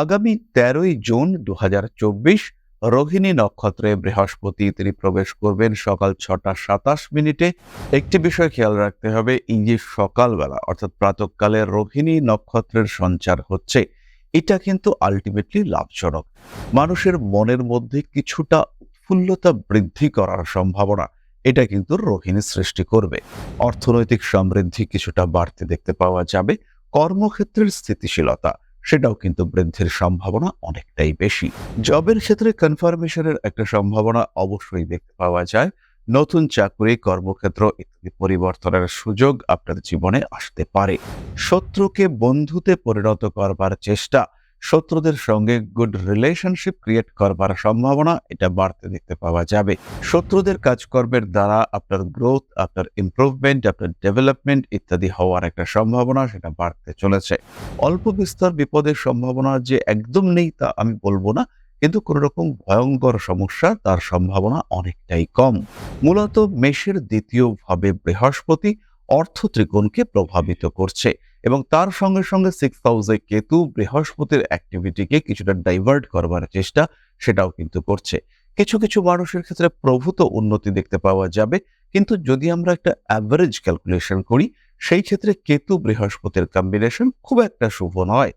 আগামী তেরোই জুন দু হাজার চব্বিশ রোহিণী নক্ষত্রে বৃহস্পতি, তিনি প্রবেশ করবেন সকাল ছটা সাতাশ মিনিটে। একটি বিষয় খেয়াল রাখতে হবে, এই সকালবেলা, অর্থাৎ প্রাতকালে রোহিণী নক্ষত্রের সঞ্চার হচ্ছে, এটা কিন্তু আলটিমেটলি লাভজনক। মানুষের মনের মধ্যে কিছুটা উৎফুল্লতা বৃদ্ধি করার সম্ভাবনা, এটা কিন্তু রোহিণী সৃষ্টি করবে। অর্থনৈতিক সমৃদ্ধি কিছুটা বাড়তে দেখতে পাওয়া যাবে, কর্মক্ষেত্রের স্থিতিশীলতা সেটাও কিন্তু বৃদ্ধির সম্ভাবনা অনেকটাই বেশি। জবের ক্ষেত্রে কনফার্মেশনের একটা সম্ভাবনা অবশ্যই দেখতে পাওয়া যায়। নতুন চাকরি, কর্মক্ষেত্র ইত্যাদি পরিবর্তনের সুযোগ আপনার জীবনে আসতে পারে। শত্রুকে বন্ধুতে পরিণত করবার চেষ্টা শত্রুদের সঙ্গে গুড রিলেশনশিপ ক্রিয়েট করবার সম্ভাবনা এটা বাড়তে দেখতে পাওয়া যাবে। শত্রুদের কাজকর্মের দ্বারা আপনার গ্রোথ আপনার ইমপ্রুভমেন্ট আপনার ডেভেলপমেন্ট ইত্যাদি হওয়ার একটা সম্ভাবনা সেটা বাড়তে চলেছে। অল্প বিস্তর বিপদের সম্ভাবনা যে একদম নেই তা আমি বলব না, কিন্তু কোন রকম ভয়ঙ্কর সমস্যা তার সম্ভাবনা অনেকটাই কম। মূলত মেষের দ্বিতীয় ভাবে বৃহস্পতি অর্থ ত্রিকোণকে প্রভাবিত করছে এবং তার সঙ্গে সঙ্গে সিক্স হাউসে কেতু বৃহস্পতির অ্যাক্টিভিটিকে কিছুটা ডাইভার্ট করবার চেষ্টা সেটাও কিন্তু করছে। কিছু কিছু মানুষের ক্ষেত্রে প্রভূত উন্নতি দেখতে পাওয়া যাবে, কিন্তু যদি আমরা একটা অ্যাভারেজ ক্যালকুলেশন করি, সেই ক্ষেত্রে কেতু বৃহস্পতির কম্বিনেশন খুব একটা শুভ নয়।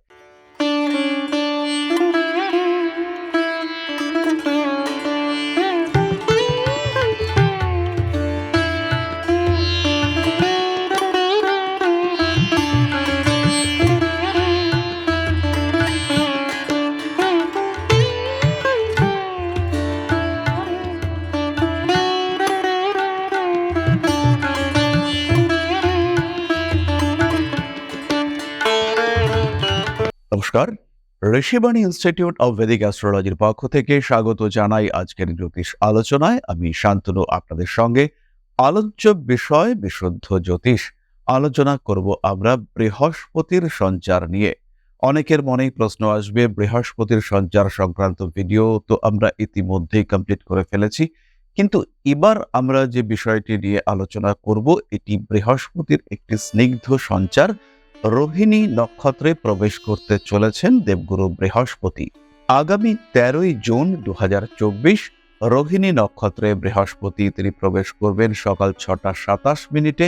নমস্কার। ঋষিবাণী ইনস্টিটিউট অব ভেদিক অ্যাস্ট্রোলজির পক্ষ থেকে স্বাগত জানাই আজকের জ্যোতিষ আলোচনায়। আমি শান্তনু, আপনাদের সঙ্গে। আলোচ্য বিষয়, বিশুদ্ধ জ্যোতিষ। আলোচনা করব আমরা বৃহস্পতির সঞ্চার নিয়ে। অনেকের মনেই প্রশ্ন আসবে, বৃহস্পতির সঞ্চার সংক্রান্ত ভিডিও তো আমরা ইতিমধ্যেই কমপ্লিট করে ফেলেছি। কিন্তু এবার আমরা যে বিষয়টি নিয়ে আলোচনা করব, এটি বৃহস্পতির একটি স্নিগ্ধ সঞ্চার। রোহিণী নক্ষত্রে প্রবেশ করতে চলেছেন দেবগুরু বৃহস্পতি। আগামী তেরোই জুন দু হাজার চব্বিশ রোহিণী নক্ষত্রে বৃহস্পতি তিনি প্রবেশ করবেন সকাল ছটা সাতাশ মিনিটে।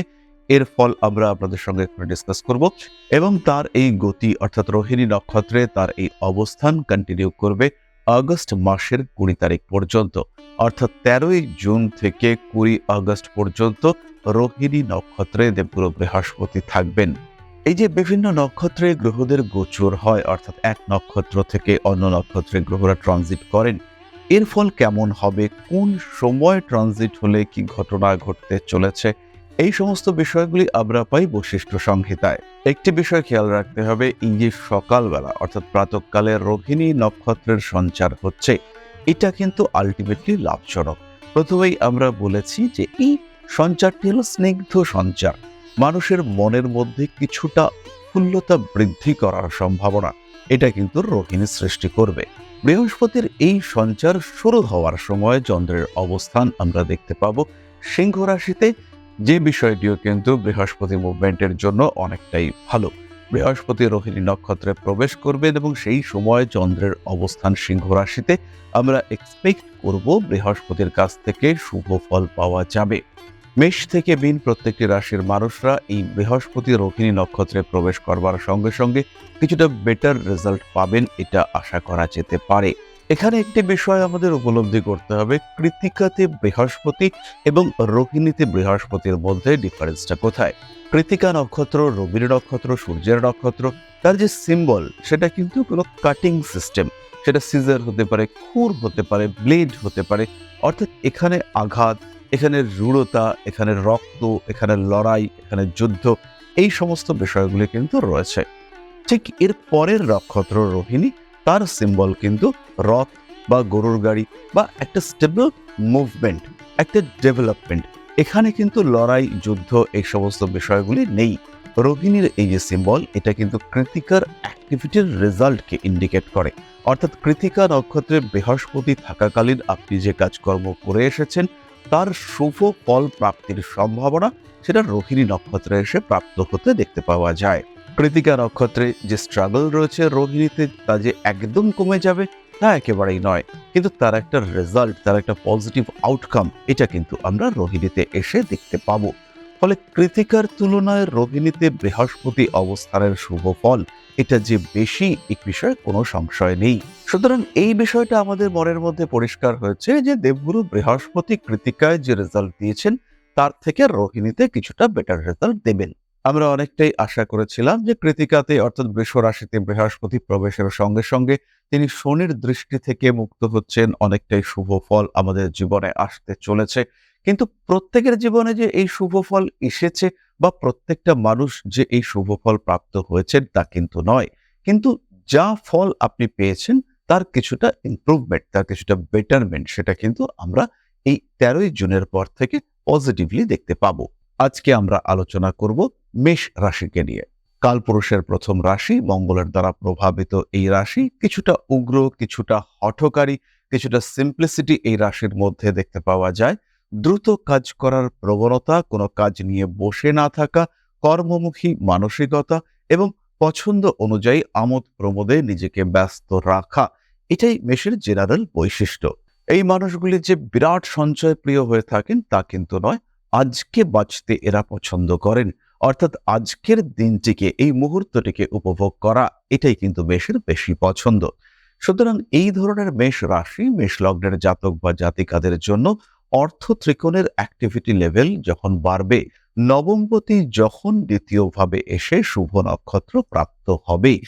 এর ফল আমরা আপনাদের সঙ্গে একটু ডিসকাস করব এবং তার এই গতি অর্থাৎ রোহিণী নক্ষত্রে তার এই অবস্থান কন্টিনিউ করবে আগস্ট মাসের কুড়ি তারিখ পর্যন্ত। অর্থাৎ তেরোই জুন থেকে কুড়ি আগস্ট পর্যন্ত রোহিণী নক্ষত্রে দেবগুরু বৃহস্পতি থাকবেন। এই যে বিভিন্ন নক্ষত্রে গ্রহদের গোচর হয়, অর্থাৎ এক নক্ষত্র থেকে অন্য নক্ষত্রে গ্রহরা ট্রানজিট করেন, এর ফল কেমন হবে? কোন সময় ট্রানজিট হলে কি ঘটনা ঘটতে চলেছে? এই সমস্ত বিষয়গুলি আমরা পাই বৈশিষ্ট্য সংহিতায়। একটি বিষয় খেয়াল রাখতে হবে, এই যে সকালবেলা, অর্থাৎ প্রাতকালে রোহিণী নক্ষত্রের সঞ্চার হচ্ছে, এটা কিন্তু আলটিমেটলি লাভজনক। প্রথমেই আমরা বলেছি যে এই সঞ্চারটি হলো স্নিগ্ধ সঞ্চার। মানুষের মনের মধ্যে কিছুটা উৎফুল্লতা বৃদ্ধি করার সম্ভাবনা। এটা কিন্তু রোহিণী সৃষ্টি করবে। বৃহস্পতির এই সঞ্চার শুরু হওয়ার সময় চন্দ্রের অবস্থান আমরা দেখতে পাবো সিংহ রাশিতে, যে বিষয়টিও কিন্তু বৃহস্পতি মুভমেন্টের জন্য অনেকটাই ভালো। বৃহস্পতি রোহিণী নক্ষত্রে প্রবেশ করবেন এবং সেই সময় চন্দ্রের অবস্থান সিংহ রাশিতে। আমরা এক্সপেক্ট করব বৃহস্পতির কাছ থেকে শুভ ফল পাওয়া যাবে। মেষ থেকে বিন প্রত্যেকটি রাশির মানুষরা এই বৃহস্পতি রোহিণী নক্ষত্রে প্রবেশ করবার সঙ্গে সঙ্গে কিছুটা বেটার রেজাল্ট পাবেন এটা আশা করা যেতে পারে। এখানে একটি বিষয় আমাদের উপলব্ধি করতে হবে কৃতিকাতে বৃহস্পতি এবং রোহিণীতে বৃহস্পতির মধ্যে ডিফারেন্সটা কোথায়? কৃতিকা নক্ষত্র, রবির নক্ষত্র, সূর্যের নক্ষত্র, তার যে সিম্বল সেটা কিন্তু কোনো কাটিং সিস্টেম সেটা সিজার হতে পারে, খুর হতে পারে ব্লেড হতে পারে, অর্থাৎ এখানে আঘাত এখানে রূঢ়তা, এখানে রক্ত, এখানে লড়াই, এখানে যুদ্ধ, এই সমস্ত বিষয়গুলি কিন্তু রয়েছে। ঠিক এর পরের নক্ষত্র রোহিণী, তার সিম্বল কিন্তু রথ বা গরুর গাড়ি বা একটা স্টেবল মুভমেন্ট একটা ডেভেলপমেন্ট এখানে কিন্তু লড়াই, যুদ্ধ, এই সমস্ত বিষয়গুলি নেই। রোহিণীর এই যে সিম্বল এটা কিন্তু কৃতিকার অ্যাক্টিভিটির রেজাল্টকে ইন্ডিকেট করে। অর্থাৎ কৃতিকা নক্ষত্রে বৃহস্পতি থাকাকালীন আপনি যে কাজকর্ম করে এসেছেন তার শুভ ফল প্রাপ্তির সম্ভাবনা সেটা রোহিণী নক্ষত্রে এসে প্রাপ্ত হতে দেখতে পাওয়া যায়। কৃতিকা নক্ষত্রে যে স্ট্রাগল রয়েছে রোহিণীতে তা যে একদম কমে যাবে তা একেবারেই নয়। কিন্তু তার একটা রেজাল্ট তার একটা পজিটিভ আউটকাম এটা কিন্তু আমরা রোহিণীতে এসে দেখতে পাবো। ফলে কৃতিকার তুলনায় রোহিণীতে বৃহস্পতি অবস্থানের শুভ ফল। এটা যে বেশি এই বিষয়ে কোনো সংশয় নেই। সুতরাং এই বিষয়টা আমাদের মনের মধ্যে পরিষ্কার হয়েছে যে দেবগুরু বৃহস্পতি কৃতিকায় যে রেজাল্ট দিয়েছেন, তার থেকে রোহিণীতে কিছুটা বেটার রেজাল্ট দেবেন। আমরা অনেকটাই আশা করেছিলাম যে কৃতিকাতে, অর্থাৎ বৃষ রাশিতে বৃহস্পতি প্রবেশের সঙ্গে সঙ্গে তিনি শনির দৃষ্টি থেকে মুক্ত হচ্ছেন। অনেকটাই শুভ ফল আমাদের জীবনে আসতে চলেছে। কিন্তু প্রত্যেকের জীবনে যে এই শুভ ফল এসেছে বা প্রত্যেকটা মানুষ যে এই শুভ ফল প্রাপ্ত হয়েছেন তা কিন্তু নয়। কিন্তু যা ফল আপনি পেয়েছেন তার কিছুটা ইমপ্রুভমেন্ট তার কিছুটা বেটারমেন্ট সেটা কিন্তু আমরা এই তেরোই জুনের পর থেকে পজিটিভলি দেখতে পাবো। আজকে আমরা আলোচনা করব মেষ রাশিকে নিয়ে। কালপুরুষের প্রথম রাশি, মঙ্গলের দ্বারা প্রভাবিত এই রাশি, কিছুটা উগ্র, কিছুটা হঠকারী, কিছুটা সিম্পলিসিটি এই রাশির মধ্যে দেখতে পাওয়া যায়। দ্রুত কাজ করার প্রবণতা, কোনো কাজ নিয়ে বসে না থাকা, কর্মমুখী মানসিকতা এবং পছন্দ অনুযায়ী আমোদ প্রমোদে নিজেকে ব্যস্ত রাখা, এটাই মেষের জেনারেল বৈশিষ্ট্য। এই মানুষগুলি যে বিরাট সঞ্চয় প্রিয় হয়ে থাকেন, তা কিন্তু নয়। আজকে বাঁচতে এরা পছন্দ করেন। অর্থাৎ আজকের দিনটিকে, এই মুহূর্তটিকে উপভোগ করা, এটাই কিন্তু মেষের বেশি পছন্দ। সুতরাং এই ধরনের মেষ রাশি, মেষ লগ্নের জাতক বা জাতিকাদের জন্য অর্থ ত্রিকোণের অ্যাক্টিভিটি লেভেল যখন বাড়বে নবমপতি যখন দ্বিতীয়ভাবে এসে শুভ নক্ষত্র প্রাপ্ত হবে,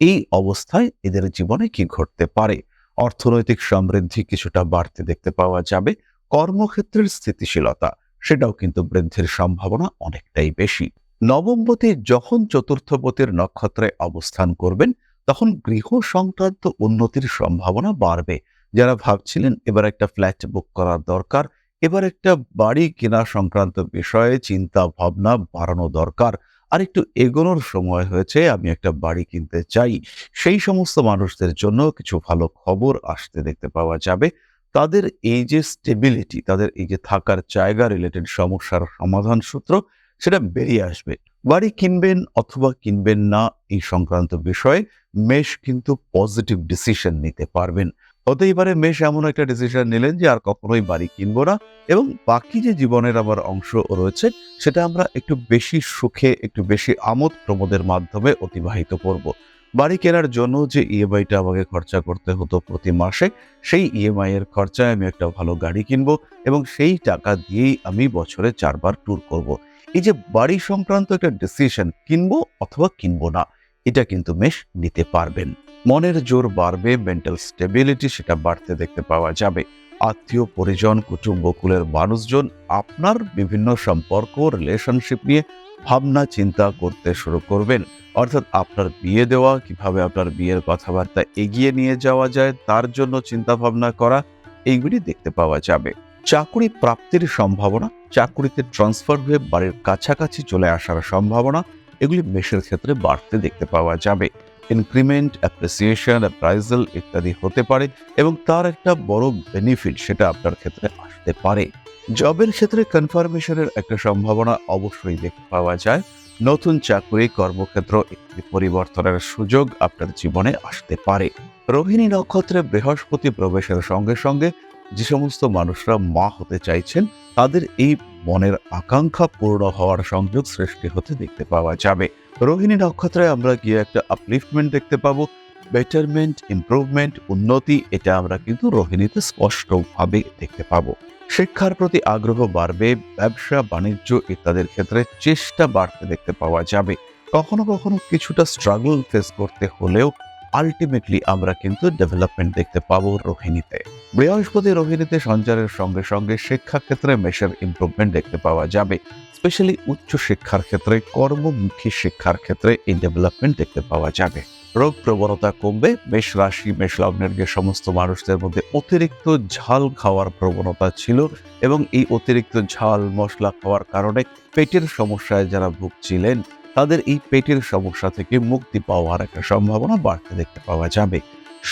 এই অবস্থায় এদের জীবনে কি ঘটতে পারে? অর্থনৈতিক সমৃদ্ধি কিছুটা বাড়তে দেখতে পাওয়া যাবে, কর্মক্ষেত্রের স্থিতিশীলতা সেটাও কিন্তু বৃদ্ধির সম্ভাবনা অনেকটাই বেশি। নবমপতি যখন চতুর্থপতির নক্ষত্রে অবস্থান করবেন, তখন গৃহ সংক্রান্ত উন্নতির সম্ভাবনা বাড়বে যারা ভাবছিলেন এবার একটা ফ্ল্যাট বুক করার দরকার, এবার একটা বাড়ি কেনা সংক্রান্ত বিষয়ে চিন্তা, ভাবনা বাড়ানো দরকার। আর একটু এগোনোর সময় হয়েছে, আমি একটা বাড়ি কিনতে চাই। সেই সমস্ত মানুষদের জন্য কিছু ভালো খবর আসতে দেখতে পাওয়া যাবে। তাদের এই যে স্টেবিলিটি তাদের এই যে থাকার জায়গা রিলেটেড সমস্যার সমাধান সূত্র, সেটা বেরিয়ে আসবে। বাড়ি কিনবেন অথবা কিনবেন না, এই সংক্রান্ত বিষয়ে মেষ কিন্তু পজিটিভ ডিসিশন নিতে পারবেন। হতেই পারে মেষ এমন একটা ডিসিশন নিলেন যে আর কখনোই বাড়ি কিনবো না এবং বাকি যে জীবনের আমার অংশ রয়েছে, সেটা আমরা একটু বেশি সুখে, একটু বেশি আমোদ প্রমোদের মাধ্যমে অতিবাহিত করব। বাড়ি কেনার জন্য যে ইএমআইটা আমাকে খরচা করতে হতো প্রতি মাসে, সেই ইএমআই এর খরচায় আমি একটা ভালো গাড়ি কিনবো এবং সেই টাকা দিয়েই আমি বছরে চারবার ট্যুর করব। এই যে বাড়ি সংক্রান্ত একটা ডিসিশন কিনবো অথবা কিনবো না, এটা কিন্তু মেষ নিতে পারবেন মনের জোর বাড়বে মেন্টাল স্টেবিলিটি সেটা বাড়তে দেখতে পাওয়া যাবে। আত্মীয়, পরিজন কুটুম্বকুলের মানুষজন আপনার বিভিন্ন সম্পর্ক রিলেশনশিপ নিয়ে ভাবনা, চিন্তা করতে শুরু করবেন। অর্থাৎ আপনার বিয়ে দেওয়া, কীভাবে আপনার বিয়ের কথাবার্তা এগিয়ে নিয়ে যাওয়া যায়, তার জন্য চিন্তা ভাবনা করা, এইগুলি দেখতে পাওয়া যাবে। চাকুরি প্রাপ্তির সম্ভাবনা, চাকরিতে ট্রান্সফার হয়ে বাড়ির কাছাকাছি চলে আসার সম্ভাবনা, এগুলি মেষের ক্ষেত্রে বাড়তে দেখতে পাওয়া যাবে। ইনক্রিমেন্ট অ্যাপ্রিসিয়েশন অ্যাপ্রাইজাল ইত্যাদি হতে পারে এবং তার একটা বড় বেনিফিট সেটা আপনার ক্ষেত্রে আসতে পারে। জবের ক্ষেত্রে কনফার্মেশনের একটা সম্ভাবনা অবশ্যই দেখতে পাওয়া যায়। নতুন চাকরি, কর্মক্ষেত্র একটি পরিবর্তনের সুযোগ আপনার জীবনে আসতে পারে। রোহিণী নক্ষত্রে বৃহস্পতি প্রবেশের সঙ্গে সঙ্গে যে সমস্ত মানুষরা মা হতে চাইছেন, তাদের এই মনের আকাঙ্ক্ষা পূর্ণ হওয়ার সংযোগ সৃষ্টি হতে দেখতে পাওয়া যাবে। রোহিণী নক্ষত্রে আমরা গিয়ে একটা আপলিফটমেন্ট দেখতে পাবো। বেটারমেন্ট ইমপ্রুভমেন্ট উন্নতি, এটা আমরা কিন্তু রোহিণীতে স্পষ্টভাবে দেখতে পাবো। শিক্ষার প্রতি আগ্রহ বাড়বে, ব্যবসা, বাণিজ্য ইত্যাদির ক্ষেত্রে চেষ্টা বাড়তে দেখতে পাওয়া যাবে। কখনো কখনো কিছুটা স্ট্রাগল ফেস করতে হলেও আলটিমেটলি আমরা কিন্তু ডেভেলপমেন্ট দেখতে পাবো রোহিণীতে। বৃহস্পতি রোহিণীতে সঞ্চারের সঙ্গে সঙ্গে শিক্ষাক্ষেত্রে মেশের ইমপ্রুভমেন্ট দেখতে পাওয়া যাবে। স্পেশালি উচ্চ শিক্ষার ক্ষেত্রে, কর্মমুখী শিক্ষার ক্ষেত্রে এই ডেভেলপমেন্ট দেখতে পাওয়া যাবে। রোগ প্রবণতা কমবে, মেষ রাশি, মেষ লগ্নের যে সমস্ত মানুষদের মধ্যে অতিরিক্ত ঝাল খাওয়ার প্রবণতা ছিল এবং এই অতিরিক্ত ঝাল মশলা খাওয়ার কারণে পেটের সমস্যায় যারা ভুগছিলেন তাদের এই পেটের সমস্যা থেকে মুক্তি পাওয়ার একটা সম্ভাবনা বাড়তে দেখতে পাওয়া যাবে।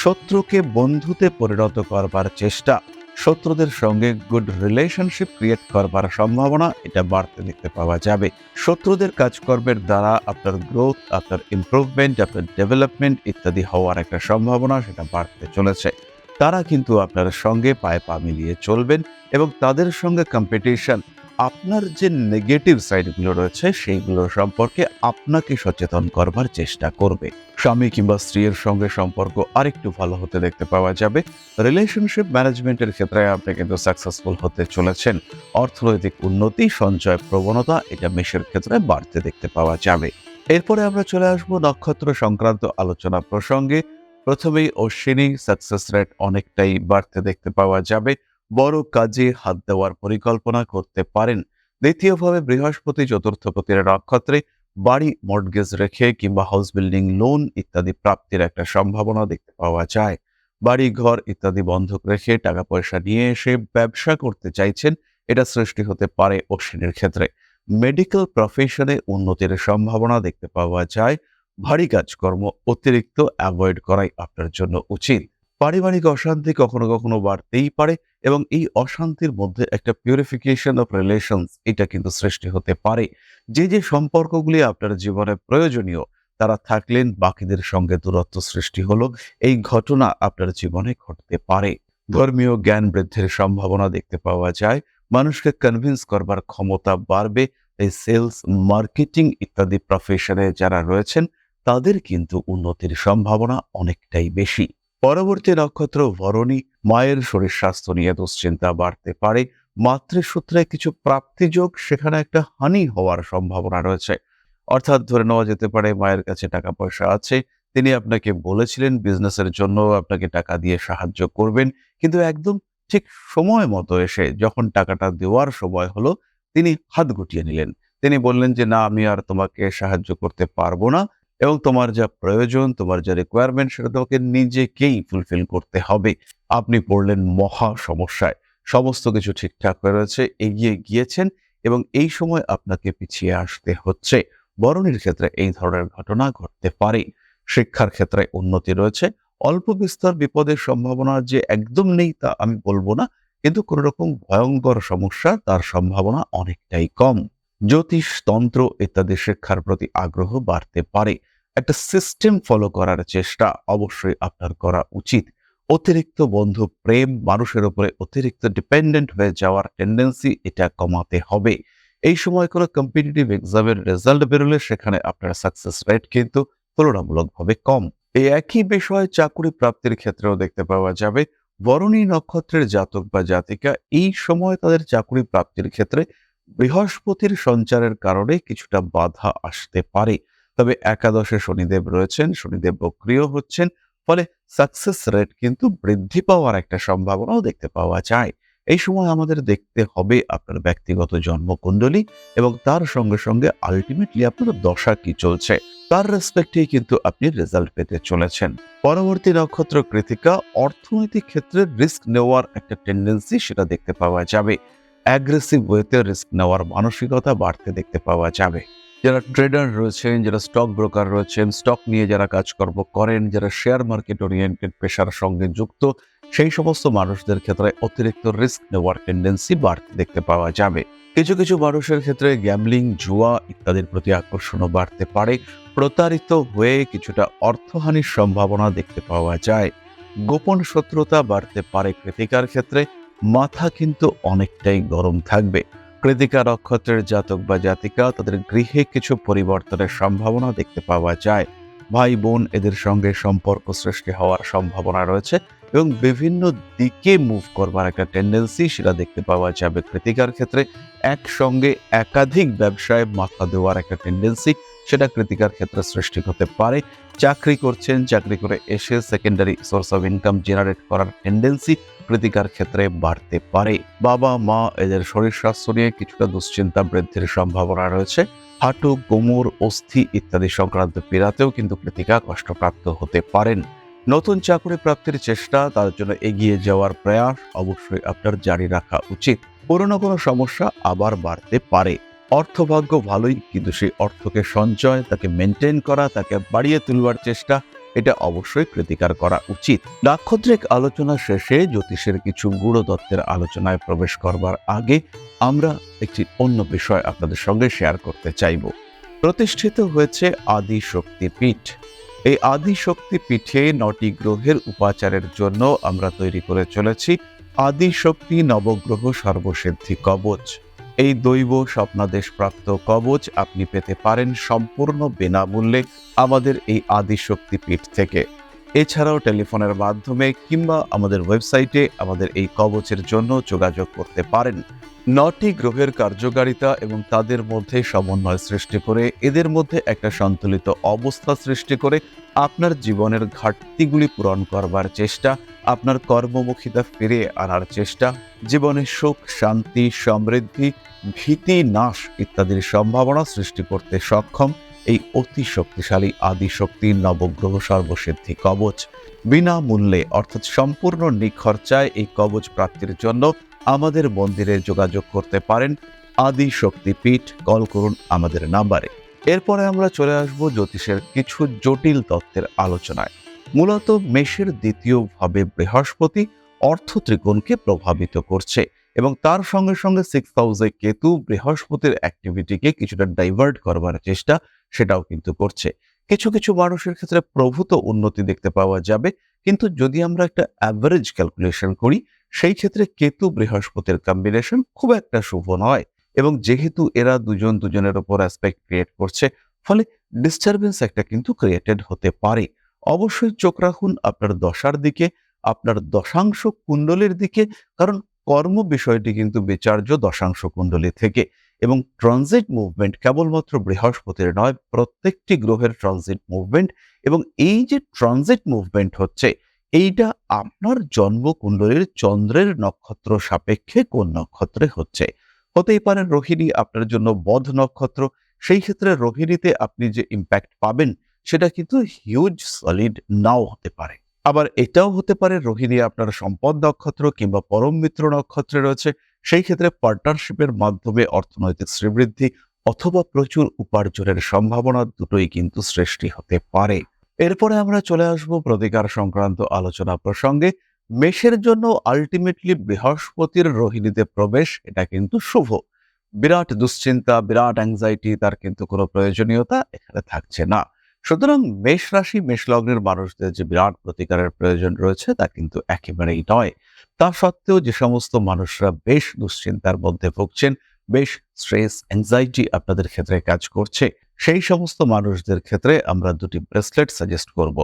শত্রুকে বন্ধুতে পরিণত করবার চেষ্টা, শত্রুদের সঙ্গে গুড রিলেশনশিপ ক্রিয়েট করবার সম্ভাবনা, এটা বাড়তে দেখতে পাওয়া যাবে। শত্রুদের কাজকর্মের দ্বারা আপনার গ্রোথ আপনার ইমপ্রুভমেন্ট আপনার ডেভেলপমেন্ট ইত্যাদি হওয়ার একটা সম্ভাবনা সেটা বাড়তে চলেছে। তারা কিন্তু আপনার সঙ্গে পায়ে পা মিলিয়ে চলবেন এবং তাদের সঙ্গে কম্পিটিশন আপনার যে নেগেটিভ সাইডগুলো রয়েছে, সেইগুলো সম্পর্কে আপনাকে সচেতন করবার চেষ্টা করবে। স্বামী কিংবা স্ত্রীর সঙ্গে সম্পর্ক আরেকটু ভালো হতে দেখতে পাওয়া যাবে। রিলেশনশিপ ম্যানেজমেন্টের ক্ষেত্রে আপনি কিন্তু সাকসেসফুল হতে চলেছেন। অর্থনৈতিক উন্নতি, সঞ্চয় প্রবণতা, এটা মেষের ক্ষেত্রে বাড়তে দেখতে পাওয়া যাবে। এরপরে আমরা চলে আসব নক্ষত্র সংক্রান্ত আলোচনা প্রসঙ্গে। প্রথমেই অশ্বিনী সাকসেস রেট অনেকটাই বাড়তে দেখতে পাওয়া যাবে। বড় কাজে হাত দেওয়ার পরিকল্পনা করতে পারেন। দ্বিতীয়ভাবে বৃহস্পতি চতুর্থপতির নক্ষত্রে বাড়ি মর্টগেজ রেখে কিংবা হাউস বিল্ডিং লোন ইত্যাদি প্রাপ্তির একটা সম্ভাবনা দেখতে পাওয়া যায়। বাড়ি, ঘর ইত্যাদি বন্ধক রেখে টাকা পয়সা নিয়ে এসে ব্যবসা করতে চাইছেন, এটা সৃষ্টি হতে পারে অশ্বিনের ক্ষেত্রে। মেডিকেল প্রফেশনে উন্নতির সম্ভাবনা দেখতে পাওয়া যায়। ভারী কাজকর্ম অতিরিক্ত অ্যাভয়েড করাই আপনার জন্য উচিত। পারিবারিক অশান্তি কখনো কখনো বাড়তেই পারে এবং এই অশান্তির মধ্যে একটা পিউরিফিকেশন অফ রিলেশনস এটা কিন্তু সৃষ্টি হতে পারে। যে যে সম্পর্কগুলি আপনার জীবনে প্রয়োজনীয়, তারা থাকলেন বাকিদের সঙ্গে দূরত্ব সৃষ্টি হলো, এই ঘটনা আপনার জীবনে ঘটতে পারে। ধর্মীয় জ্ঞান বৃদ্ধির সম্ভাবনা দেখতে পাওয়া যায়, মানুষকে কনভিন্স করবার ক্ষমতা বাড়বে, এই সেলস মার্কেটিং ইত্যাদি প্রফেশনে যারা রয়েছেন, তাদের কিন্তু উন্নতির সম্ভাবনা অনেকটাই বেশি। পরবর্তী নক্ষত্র ভরণী মায়ের শরীর স্বাস্থ্য নিয়ে দুশ্চিন্তা বাড়তে পারে। মাতৃসূত্রে কিছু প্রাপ্তিযোগ, সেখানে একটা হানি হওয়ার সম্ভাবনা রয়েছে। অর্থাৎ ধরে নেওয়া যেতে পারে, মায়ের কাছে টাকা পয়সা আছে, তিনি আপনাকে বলেছিলেন বিজনেসের জন্য আপনাকে টাকা দিয়ে সাহায্য করবেন, কিন্তু একদম ঠিক সময় মতো এসে যখন টাকাটা দেওয়ার সময় হলো, তিনি হাত গুটিয়ে নিলেন। তিনি বললেন যে, না, আমি আর তোমাকে সাহায্য করতে পারব না। এবং তোমার যা প্রয়োজন, তোমার যা রিকোয়ারমেন্ট সেটা তোমাকে নিজেকেই ফুলফিল করতে হবে। আপনি পড়লেন মহা সমস্যায়। সমস্ত কিছু ঠিকঠাক রয়েছে, এগিয়ে গিয়েছেন এবং এই সময় আপনাকে পিছিয়ে আসতে হচ্ছে। বরণের ক্ষেত্রে এই ধরনের ঘটনা ঘটতে পারে। শিক্ষার ক্ষেত্রে উন্নতি রয়েছে। অল্প বিস্তর বিপদের সম্ভাবনা যে একদম নেই তা আমি বলব না, কিন্তু কোন রকম ভয়ঙ্কর সমস্যা তার সম্ভাবনা অনেকটাই কম। জ্যোতিষ তন্ত্র ইত্যাদি শিক্ষার প্রতি আগ্রহ বাড়তে পারে। একটা সিস্টেম ফলো করার চেষ্টা অবশ্যই আপনার করা উচিত। অতিরিক্ত বন্ধু, প্রেম মানুষের উপরে অতিরিক্ত ডিপেন্ডেন্ট হয়ে যাওয়ার টেন্ডেন্সি এটা কমাতে হবে। এই সময় কোনো কম্পিটিটিভ এক্সামের রেজাল্ট বেরোলে সেখানে আপনার সাকসেস রেট কিন্তু তুলনামূলকভাবে কম। এই একই বিষয়ে চাকুরি প্রাপ্তির ক্ষেত্রেও দেখতে পাওয়া যাবে। বরণী নক্ষত্রের জাতক বা জাতিকা এই সময় তাদের চাকুরি প্রাপ্তির ক্ষেত্রে বৃহস্পতির সঞ্চারের কারণে কিছুটা বাধা আসতে পারে। তবে একাদশে শনিদেব রয়েছেন, শনিদেব বক্রিয় হচ্ছেন, ফলে সাকসেস রেট কিন্তু বৃদ্ধি পাওয়ার একটা সম্ভাবনাও দেখতে পাওয়া যায়। এই সময় আমাদের দেখতে হবে আপনার ব্যক্তিগত জন্মকুণ্ডলী এবং তার সঙ্গে সঙ্গে আলটিমেটলি আপনার দশা কি চলছে। তার রেসপেক্টেই কিন্তু আপনি রেজাল্ট পেতে চলেছেন। পরবর্তী নক্ষত্র কৃতিকা অর্থনৈতিক ক্ষেত্রে রিস্ক নেওয়ার একটা টেন্ডেন্সি সেটা দেখতে পাওয়া যাবে। অ্যাগ্রেসিভ ওয়েতে রিস্ক নেওয়ার মানসিকতা বাড়তে দেখতে পাওয়া যাবে। যারা ট্রেডার রয়েছেন, যারা স্টক ব্রোকার রয়েছেন স্টক নিয়ে যারা কাজকর্ম করেন, যারা শেয়ার মার্কেট ওরিয়েন্টেড পেশার সঙ্গে যুক্ত, সেই সমস্ত মানুষদের ক্ষেত্রে অতিরিক্ত রিস্ক নেওয়ার টেন্ডেন্সি বাড়তে দেখতে পাওয়া যাবে। কিছু কিছু মানুষের ক্ষেত্রে গ্যামলিং জুয়া ইত্যাদির প্রতি আকর্ষণও বাড়তে পারে। প্রতারিত হয়ে কিছুটা অর্থহানির সম্ভাবনা দেখতে পাওয়া যায়। গোপন শত্রুতা বাড়তে পারে কৃতিকার ক্ষেত্রে। মাথা কিন্তু অনেকটাই গরম থাকবে। কৃতিকা নক্ষত্রের জাতক বা জাতিকা তাদের গৃহে কিছু পরিবর্তনের সম্ভাবনা দেখতে পাওয়া যায়। ভাই বোন এদের সঙ্গে সম্পর্ক সৃষ্টি হওয়ার সম্ভাবনা রয়েছে এবং বিভিন্ন দিকে মুভ করবার একটা টেন্ডেন্সি সেটা দেখতে পাওয়া যাবে। কৃতিকার ক্ষেত্রে একসঙ্গে একাধিক ব্যবসায় মাথা দেওয়ার একটা টেন্ডেন্সি সেটা কৃতিকার ক্ষেত্রে সৃষ্টি হতে পারে। চাকরি করছেন, চাকরি করে এসে secondary source of income generate করার টেন্ডেন্সি কৃতিকার ক্ষেত্রে বাড়তে পারে। বাবা, মা, এদের শরীর স্বাস্থ্য নিয়ে কিছুটা দুশ্চিন্তা বৃদ্ধির সম্ভাবনা রয়েছে। হাঁটু, কোমর, অস্থি ইত্যাদি সংক্রান্ত পীড়াতেও কিন্তু কৃতিকা কষ্টপ্রাপ্ত হতে পারেন। নতুন চাকরি প্রাপ্তির চেষ্টা, তার জন্য এগিয়ে যাওয়ার প্রয়াস অবশ্যই আপনার জারি রাখা উচিত। পুরনো কোনো সমস্যা আবার বাড়তে পারে। অর্থভাগ্য ভালোই, কিন্তু সেই অর্থকে সঞ্চয়, তাকে মেনটেন করা, তাকে বাড়িয়ে তুলবার চেষ্টা, এটা অবশ্যই কৃতিকার করা উচিত। নাক্ষত্রিক আলোচনা শেষে জ্যোতিষের কিছু গুড় তত্ত্বের আলোচনায় প্রবেশ করবার আগে আমরা একটি অন্য বিষয় আপনাদের সঙ্গে শেয়ার করতে চাইব। প্রতিষ্ঠিত হয়েছে আদি শক্তি পীঠ। এই আদি শক্তি পীঠে নটি গ্রহের উপাচারের জন্য আমরা তৈরি করে চলেছি আদি শক্তি, নবগ্রহ, সর্বসিদ্ধি, কবচ। এই দৈব স্বপ্নাদেশ প্রাপ্ত কবচ আপনি পেতে পারেন সম্পূর্ণ বিনামূল্যে আমাদের এই আদি শক্তি পীঠ থেকে। এছাড়াও টেলিফোনের মাধ্যমে কিংবা আমাদের ওয়েবসাইটে আমাদের এই কবচের জন্য যোগাযোগ করতে পারেন। নটি গ্রহের কার্যকারিতা এবং তাদের মধ্যে সমন্বয় সৃষ্টি করে, এদের মধ্যে একটা সন্তুলিত অবস্থা সৃষ্টি করে আপনার জীবনের ঘাটতিগুলি পূরণ করবার চেষ্টা, আপনার কর্মমুখিতা ফিরে আনার চেষ্টা, জীবনে সুখ, শান্তি, সমৃদ্ধি, ভীতি, নাশ ইত্যাদির সম্ভাবনা সৃষ্টি করতে সক্ষম এই অতি শক্তিশালী আদিশক্তি নবগ্রহ সর্বসিদ্ধি কবচ। বিনামূল্যে অর্থাৎ সম্পূর্ণ নিখরচায় এই কবচ প্রাপ্তির জন্য আমাদের মন্দিরে যোগাযোগ করতে পারেন আদি শক্তিপীঠ কল করুন আমাদের নাম্বারে। এরপরে আমরা চলে আসব জ্যোতিষের কিছু জটিল তত্ত্বের আলোচনায়। মূলত মেষের দ্বিতীয় ভাবে বৃহস্পতি অর্থ ত্রিকোণকে প্রভাবিত করছে এবং তার সঙ্গে সঙ্গে সিক্স হাউসে কেতু বৃহস্পতির অ্যাক্টিভিটিকে কিছুটা ডাইভার্ট করবার চেষ্টা সেটাও কিন্তু করছে। কিছু কিছু মানুষের ক্ষেত্রে প্রভূত উন্নতি দেখতে পাওয়া যাবে, কিন্তু যদি আমরা একটা অ্যাভারেজ ক্যালকুলেশন করি, সেই ক্ষেত্রে কেতু বৃহস্পতির কম্বিনেশন খুব একটা শুভ নয়। এবং যেহেতু এরা দুজন দুজনের ওপর অ্যাসপেক্ট ক্রিয়েট করছে, ফলে ডিস্টারবেন্স একটা কিন্তু ক্রিয়েটেড হতে পারে। অবশ্যই চোখ রাখুন আপনার দশার দিকে, আপনার দশাংশ কুণ্ডলের দিকে, কারণ কর্ম বিষয়টি কিন্তু বিচার্য দশাংশ কুণ্ডলী থেকে। এবং ট্রানজিট মুভমেন্ট কেবলমাত্র বৃহস্পতির নয়, প্রত্যেকটি গ্রহের ট্রানজিট মুভমেন্ট এবং এই যে ট্রানজিট মুভমেন্ট হচ্ছে, এইটা আপনার জন্মকুণ্ডলীর চন্দ্রের নক্ষত্র সাপেক্ষে কোন নক্ষত্রে হচ্ছে? হতেই পারে রোহিণী আপনার জন্য বধ নক্ষত্র। সেই ক্ষেত্রে রোহিণীতে আপনি যে ইম্প্যাক্ট পাবেন, সেটা কিন্তু হিউজ সলিড নাও হতে পারে। আবার এটাও হতে পারে রোহিণী আপনার সম্পদ নক্ষত্র কিংবা পরম মিত্র নক্ষত্রে রয়েছে, সেই ক্ষেত্রে পার্টনারশিপের মাধ্যমে অর্থনৈতিক শ্রীবৃদ্ধি অথবা প্রচুর উপার্জনের সম্ভাবনা দুটোই কিন্তু সৃষ্টি হতে পারে। এরপরে আমরা চলে আসব প্রতিকার সংক্রান্ত আলোচনা প্রসঙ্গে। মেষের জন্য আলটিমেটলি বৃহস্পতির রোহিণীতে প্রবেশ, এটা কিন্তু শুভ। বিরাট দুশ্চিন্তা, বিরাট অ্যাংজাইটি তার কিন্তু কোনো প্রয়োজনীয়তা এখানে থাকছে না। সুতরাং মেষ রাশি, মেষ লগ্নের মানুষদের যে বিরাট প্রতিকারের প্রয়োজন রয়েছে, তা কিন্তু একেবারেই নয়। তা সত্ত্বেও যে সমস্ত মানুষরা বেশ দুশ্চিন্তার মধ্যে ভুগছেন, বেশ স্ট্রেস অ্যাংজাইটি আপনাদের ক্ষেত্রে কাজ করছে, সেই সমস্ত মানুষদের ক্ষেত্রে আমরা দুটি ব্রেসলেট সাজেস্ট করব।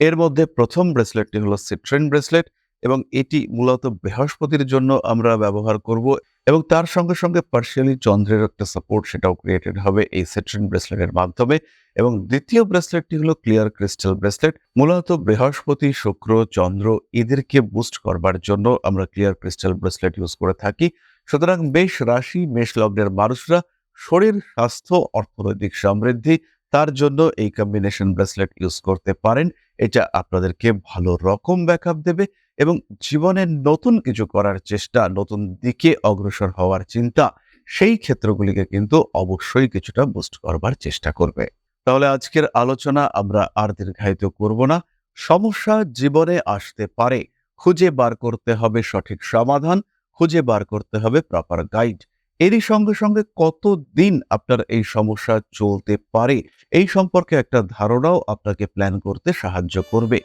এর মধ্যে প্রথম ব্রেসলেটটি হলো সিট্রেন ব্রেসলেট এবং এটি মূলত বৃহস্পতির জন্য আমরা ব্যবহার করব এবং তার সঙ্গে সঙ্গে পার্শিয়ালি চন্দ্রের একটা সাপোর্ট সেটাও ক্রিয়েটেড হবে এই সেট্রেন ব্রেসলেটের মাধ্যমে। এবং দ্বিতীয় ব্রেসলেটটি হলো ক্লিয়ার ক্রিস্টাল ব্রেসলেট মূলত বৃহস্পতি, শুক্র, চন্দ্র এদেরকে বুস্ট করবার জন্য আমরা ক্লিয়ার ক্রিস্টাল ব্রেসলেট ইউজ করে থাকি। সুতরাং মেষ রাশি, মেষ লগ্নের মানুষরা শরীর, স্বাস্থ্য, অর্থনৈতিক সমৃদ্ধি, তার জন্য এই কম্বিনেশন ব্রেসলেট ইউজ করতে পারেন। এটা আপনাদেরকে ভালো রকম ব্যাকআপ দেবে। এবং জীবনে নতুন কিছু করার চেষ্টা, নতুন দিকে অগ্রসর হওয়ার চিন্তা, সেই ক্ষেত্রগুলিকে কিন্তু অবশ্যই কিছুটা বুস্ট করবার চেষ্টা করবে। তাহলে আজকের আলোচনা আমরা আর দীর্ঘায়িত করব না। সমস্যা জীবনে আসতে পারে। খুঁজে বার করতে হবে সঠিক সমাধান, খুঁজে বার করতে হবে প্রপার গাইড এরই সঙ্গে সঙ্গে কতদিন আপনার এই সমস্যা চলতে পারে, এই সম্পর্কে একটা ধারণাও আপনাকে প্ল্যান করতে সাহায্য করবে।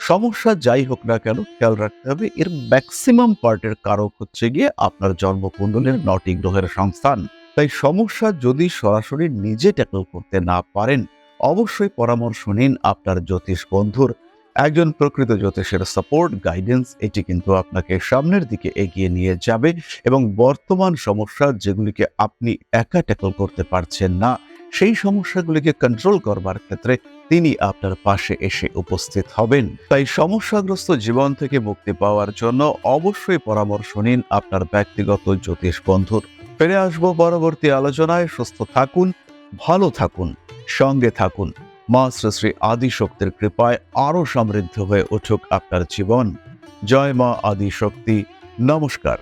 সমস্যা যাই হোক না কেন, খেয়াল রাখতে হবে, এর ম্যাক্সিমাম পার্টের কারক হচ্ছে গিয়ে আপনার জন্মকুণ্ডলের নটি গ্রহের সংস্থান। তাই সমস্যা যদি সরাসরি নিজে ট্যাকল করতে না পারেন, অবশ্যই পরামর্শ নিন আপনার জ্যোতিষ বন্ধুর। একজন প্রকৃত জ্যোতিষের সাপোর্ট গাইডেন্স এটি কিন্তু আপনাকে সামনের দিকে এগিয়ে নিয়ে যাবে এবং বর্তমান সমস্যা যেগুলিকে আপনি একা ট্যাকল করতে পারছেন না সেই সমস্যাগুলিকে কন্ট্রোল করবার ক্ষেত্রে তিনি আপনার পাশে এসে উপস্থিত হবেন। তাই সমস্যাগ্রস্ত জীবন থেকে মুক্তি পাওয়ার জন্য অবশ্যই পরামর্শ নিন আপনার ব্যক্তিগত জ্যোতিষ বন্ধুর। ফিরে আসব পরবর্তী আলোচনায়। সুস্থ থাকুন, ভালো থাকুন, সঙ্গে থাকুন। মা শ্রী শ্রী আদিশক্তির কৃপায় আরও সমৃদ্ধ হয়ে উঠুক আপনার জীবন। জয় মা আদিশক্তি। নমস্কার।